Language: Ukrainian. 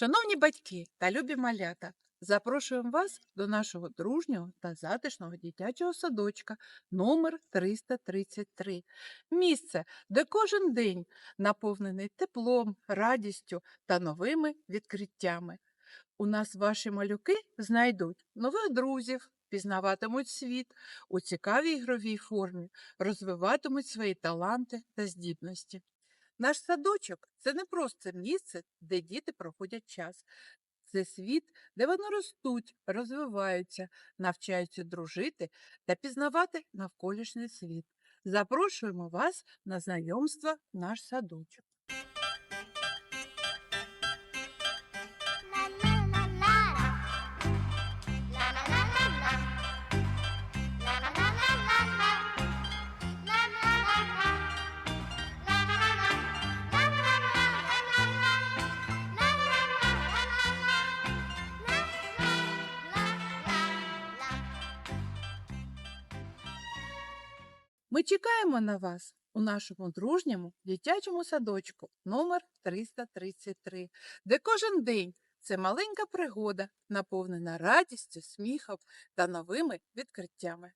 Шановні батьки та любі малята, запрошуємо вас до нашого дружнього та затишного дитячого садочка номер 333. Місце, де кожен день наповнений теплом, радістю та новими відкриттями. У нас ваші малюки знайдуть нових друзів, пізнаватимуть світ у цікавій ігровій формі, розвиватимуть свої таланти та здібності. Наш садочок це не просто місце, де діти проходять час. Це світ, де вони ростуть, розвиваються, навчаються дружити та пізнавати навколишній світ. Запрошуємо вас на знайомство в наш садочок. Ми чекаємо на вас у нашому дружньому дитячому садочку номер 333, де кожен день це маленька пригода, наповнена радістю, сміхом та новими відкриттями.